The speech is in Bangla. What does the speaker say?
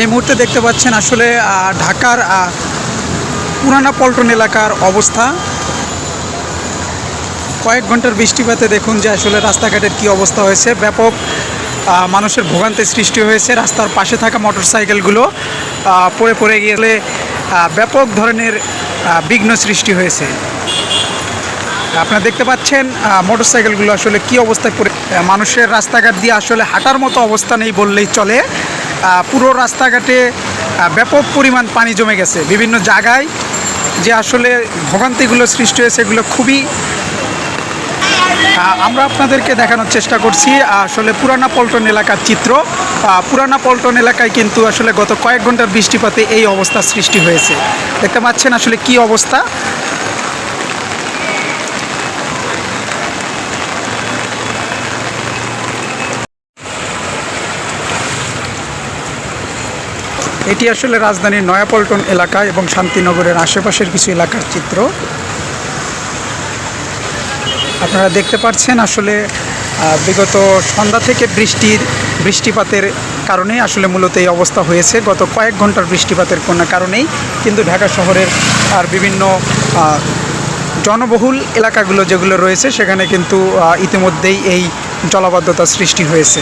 এই মুহূর্তে দেখতে পাচ্ছেন আসলে ঢাকার পুরানা পল্টন এলাকার অবস্থা। কয়েক ঘণ্টার বৃষ্টিপাতে দেখুন যে আসলে রাস্তাঘাটের কি অবস্থা হয়েছে। ব্যাপক মানুষের ভোগান্তির সৃষ্টি হয়েছে। রাস্তার পাশে থাকা মোটরসাইকেলগুলো পড়ে পড়ে গেলে ব্যাপক ধরনের বিঘ্ন সৃষ্টি হয়েছে। আপনারা দেখতে পাচ্ছেন মোটরসাইকেলগুলো আসলে কি অবস্থায় পড়ে মানুষের রাস্তাঘাট দিয়ে আসলে হাঁটার মতো অবস্থা নেই বললেই চলে। পুরো রাস্তাঘাটে ব্যাপক পরিমাণ পানি জমে গেছে। বিভিন্ন জায়গায় যে আসলে ভোগান্তিগুলো সৃষ্টি হয়েছে, এগুলো খুবই আমরা আপনাদেরকে দেখানোর চেষ্টা করছি, আসলে পুরানা পল্টন এলাকার চিত্র। পুরানা পল্টন এলাকায় কিন্তু আসলে গত কয়েক ঘণ্টার বৃষ্টিপাতে এই অবস্থার সৃষ্টি হয়েছে। দেখতে পাচ্ছেন আসলে কি অবস্থা। এটি আসলে রাজধানীর নয়াপল্টন এলাকা এবং শান্তিনগরের আশেপাশের কিছু এলাকার চিত্র। আপনারা দেখতে পাচ্ছেন আসলে বিগত সন্ধ্যা থেকে বৃষ্টির বৃষ্টিপাতের কারণেই আসলে মূলত এই অবস্থা হয়েছে। গত কয়েক ঘণ্টার বৃষ্টিপাতের কোনো কারণেই কিন্তু ঢাকা শহরের আর বিভিন্ন জনবহুল এলাকাগুলো যেগুলো রয়েছে, সেখানে কিন্তু ইতিমধ্যেই এই জলাবদ্ধতার সৃষ্টি হয়েছে।